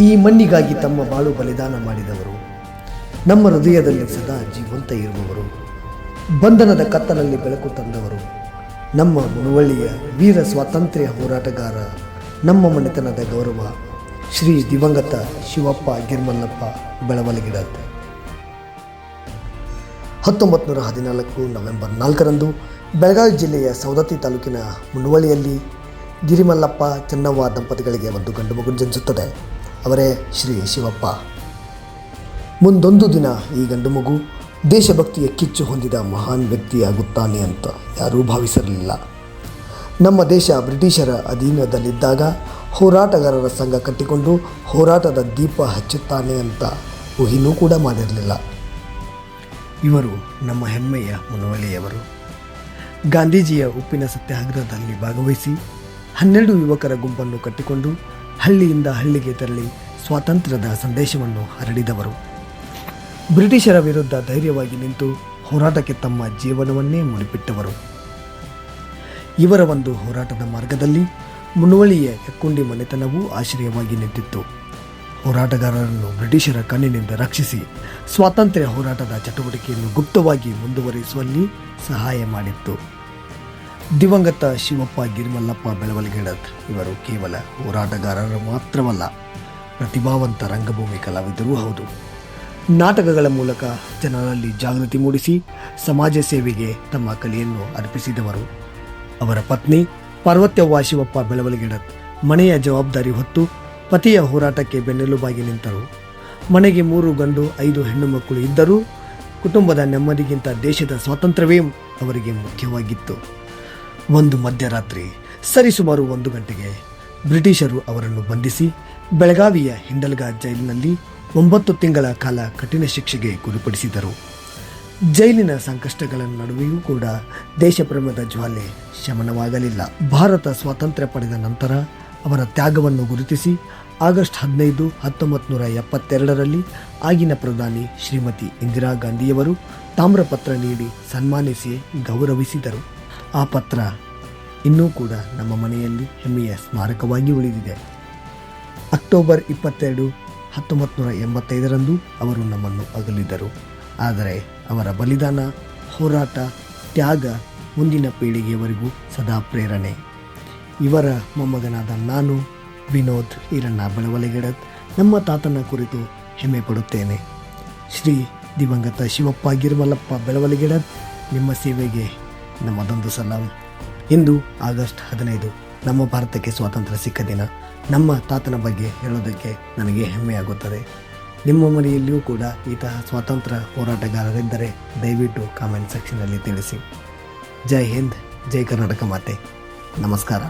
ಈ ಮಣ್ಣಿಗಾಗಿ ತಮ್ಮ ಬಾಳು ಬಲಿದಾನ ಮಾಡಿದವರು. ನಮ್ಮ ಹೃದಯದಲ್ಲಿ ಸದಾ ಜೀವಂತ ಇರುವವರು. ಬಂಧನದ ಕತ್ತಲಲ್ಲಿ ಬೆಳಕು ತಂದವರು. ನಮ್ಮ ಮುಳುವಳ್ಳಿಯ ವೀರ ಸ್ವಾತಂತ್ರ್ಯ ಹೋರಾಟಗಾರ, ನಮ್ಮ ಮನೆತನದ ಗೌರವ ಶ್ರೀ ದಿವಂಗತ ಶಿವಪ್ಪ ಗಿರ್ಮಲ್ಲಪ್ಪ ಬೆಳವಲಗಿಡತ್ತ. ಹತ್ತೊಂಬತ್ತು ನೂರ ಹದಿನಾಲ್ಕು ನವೆಂಬರ್ ನಾಲ್ಕರಂದು ಬೆಳಗಾವಿ ಜಿಲ್ಲೆಯ ಸವದತ್ತಿ ತಾಲೂಕಿನ ಮುನುವಳಿಯಲ್ಲಿ ಗಿರಿಮಲ್ಲಪ್ಪ ಚೆನ್ನವ್ವ ದಂಪತಿಗಳಿಗೆ ಒಂದು ಗಂಡು ಮಗು ಜನಿಸುತ್ತದೆ. ಅವರೇ ಶ್ರೀ ಶಿವಪ್ಪ. ಮುಂದೊಂದು ದಿನ ಈ ಗಂಡು ಮಗು ದೇಶಭಕ್ತಿಯ ಕಿಚ್ಚು ಹೊಂದಿದ ಮಹಾನ್ ವ್ಯಕ್ತಿಯಾಗುತ್ತಾನೆ ಅಂತ ಯಾರೂ ಭಾವಿಸಿರಲಿಲ್ಲ. ನಮ್ಮ ದೇಶ ಬ್ರಿಟಿಷರ ಅಧೀನದಲ್ಲಿದ್ದಾಗ ಹೋರಾಟಗಾರರ ಸಂಘ ಕಟ್ಟಿಕೊಂಡು ಹೋರಾಟದ ದೀಪ ಹಚ್ಚುತ್ತಾನೆ ಅಂತ ಊಹಿನೂ ಕೂಡ ಮಾಡಿರಲಿಲ್ಲ. ಇವರು ನಮ್ಮ ಹೆಮ್ಮೆಯ ಮುನವಳಿಯವರು ಗಾಂಧೀಜಿಯ ಉಪ್ಪಿನ ಸತ್ಯಾಗ್ರಹದಲ್ಲಿ ಭಾಗವಹಿಸಿ ಹನ್ನೆರಡು ಯುವಕರ ಗುಂಪನ್ನು ಕಟ್ಟಿಕೊಂಡು ಹಳ್ಳಿಯಿಂದ ಹಳ್ಳಿಗೆ ತೆರಳಿ ಸ್ವಾತಂತ್ರ್ಯದ ಸಂದೇಶವನ್ನು ಹರಡಿದವರು. ಬ್ರಿಟಿಷರ ವಿರುದ್ಧ ಧೈರ್ಯವಾಗಿ ನಿಂತು ಹೋರಾಟಕ್ಕೆ ತಮ್ಮ ಜೀವನವನ್ನೇ ಮುಡಿಪಿಟ್ಟವರು ಇವರ ಒಂದು ಹೋರಾಟದ ಮಾರ್ಗದಲ್ಲಿ ಮುನುವಳಿಯ ಹೆಕ್ಕುಂಡಿ ಮನೆತನವೂ ಆಶ್ರಯವಾಗಿ ನಿಂತಿತ್ತು. ಹೋರಾಟಗಾರರನ್ನು ಬ್ರಿಟಿಷರ ಕಣ್ಣಿನಿಂದ ರಕ್ಷಿಸಿ ಸ್ವಾತಂತ್ರ್ಯ ಹೋರಾಟದ ಚಟುವಟಿಕೆಯನ್ನು ಗುಪ್ತವಾಗಿ ಮುಂದುವರಿಸುವಲ್ಲಿ ಸಹಾಯ ಮಾಡಿತ್ತು. ದಿವಂಗತ ಶಿವಪ್ಪ ಗಿರಿಮಲ್ಲಪ್ಪ ಬೆಳವಲಗಿಡತ್ ಇವರು ಕೇವಲ ಹೋರಾಟಗಾರರು ಮಾತ್ರವಲ್ಲ, ಪ್ರತಿಭಾವಂತ ರಂಗಭೂಮಿ ಕಲಾವಿದರೂ ಹೌದು. ನಾಟಕಗಳ ಮೂಲಕ ಜನರಲ್ಲಿ ಜಾಗೃತಿ ಮೂಡಿಸಿ ಸಮಾಜ ಸೇವೆಗೆ ತಮ್ಮ ಕಲೆಯನ್ನು ಅರ್ಪಿಸಿದವರು. ಅವರ ಪತ್ನಿ ಪಾರ್ವತ್ಯವ್ವ ಶಿವಪ್ಪ ಬೆಳವಲಗಿಡತ್ ಮನೆಯ ಜವಾಬ್ದಾರಿ ಹೊತ್ತು ಪತಿಯ ಹೋರಾಟಕ್ಕೆ ಬೆನ್ನೆಲುಬಾಗಿ ನಿಂತರು. ಮನೆಗೆ ಮೂರು ಗಂಡು, ಐದು ಹೆಣ್ಣು ಮಕ್ಕಳು ಇದ್ದರೂ ಕುಟುಂಬದ ನೆಮ್ಮದಿಗಿಂತ ದೇಶದ ಸ್ವಾತಂತ್ರ್ಯವೇ ಅವರಿಗೆ ಮುಖ್ಯವಾಗಿತ್ತು. ಒಂದು ಮಧ್ಯರಾತ್ರಿ ಸರಿಸುಮಾರು ಒಂದು ಗಂಟೆಗೆ ಬ್ರಿಟಿಷರು ಅವರನ್ನು ಬಂಧಿಸಿ ಬೆಳಗಾವಿಯ ಹಿಂಡಲ್ಗಾ ಜೈಲಿನಲ್ಲಿ ಒಂಬತ್ತು ತಿಂಗಳ ಕಾಲ ಕಠಿಣ ಶಿಕ್ಷೆಗೆ ಗುರಿಪಡಿಸಿದರು. ಜೈಲಿನ ಸಂಕಷ್ಟಗಳ ನಡುವೆಯೂ ಕೂಡ ದೇಶಪ್ರೇಮದ ಜ್ವಾಲೆ ಶಮನವಾಗಲಿಲ್ಲ. ಭಾರತ ಸ್ವಾತಂತ್ರ್ಯ ಪಡೆದ ನಂತರ ಅವರ ತ್ಯಾಗವನ್ನು ಗುರುತಿಸಿ ಆಗಸ್ಟ್ ಹದಿನೈದು ಹತ್ತೊಂಬತ್ತು ನೂರ ಎಪ್ಪತ್ತೆರಡರಲ್ಲಿ ಆಗಿನ ಪ್ರಧಾನಿ ಶ್ರೀಮತಿ ಇಂದಿರಾ ಗಾಂಧಿಯವರು ತಾಮ್ರಪತ್ರ ನೀಡಿ ಸನ್ಮಾನಿಸಿ ಗೌರವಿಸಿದರು. ಆ ಪತ್ರ ಇನ್ನೂ ಕೂಡ ನಮ್ಮ ಮನೆಯಲ್ಲಿ ಹೆಮ್ಮೆಯ ಸ್ಮಾರಕವಾಗಿ ಉಳಿದಿದೆ. ಅಕ್ಟೋಬರ್ ಇಪ್ಪತ್ತೆರಡು ಹತ್ತೊಂಬತ್ತು ನೂರ ಎಂಬತ್ತೈದರಂದು ಅವರು ನಮ್ಮನ್ನು ಅಗಲಿದರು. ಆದರೆ ಅವರ ಬಲಿದಾನ, ಹೋರಾಟ, ತ್ಯಾಗ ಮುಂದಿನ ಪೀಳಿಗೆಯವರೆಗೂ ಸದಾ ಪ್ರೇರಣೆ. ಇವರ ಮೊಮ್ಮಗನಾದ ನಾನು, ವಿನೋದ್ ಈರಣ್ಣ ಬೆಳವಲಿಗೆಡತ್ ನಮ್ಮ ತಾತನ ಕುರಿತು ಹೆಮ್ಮೆ ಪಡುತ್ತೇನೆ. ಶ್ರೀ ದಿವಂಗತ ಶಿವಪ್ಪ ಗಿರ್ಮಲಪ್ಪ ಬೆಳವಲಿಗೆಡತ್ ನಿಮ್ಮ ಸೇವೆಗೆ ನಮ್ಮದೊಂದು ಸಲ ಇಂದು ಆಗಸ್ಟ್ ಹದಿನೈದು ನಮ್ಮ ಭಾರತಕ್ಕೆ ಸ್ವಾತಂತ್ರ್ಯ ಸಿಕ್ಕ ದಿನ. ನಮ್ಮ ತಾತನ ಬಗ್ಗೆ ಹೇಳೋದಕ್ಕೆ ನನಗೆ ಹೆಮ್ಮೆಯಾಗುತ್ತದೆ. ನಿಮ್ಮ ಮನೆಯಲ್ಲಿಯೂ ಕೂಡ ಇಂತಹ ಸ್ವಾತಂತ್ರ್ಯ ಹೋರಾಟಗಾರರಿದ್ದರೆ ದಯವಿಟ್ಟು ಕಾಮೆಂಟ್ ಸೆಕ್ಷನಲ್ಲಿ ತಿಳಿಸಿ. ಜೈ ಹಿಂದ್, ಜೈ ಕರ್ನಾಟಕ ಮಾತೆ. ನಮಸ್ಕಾರ.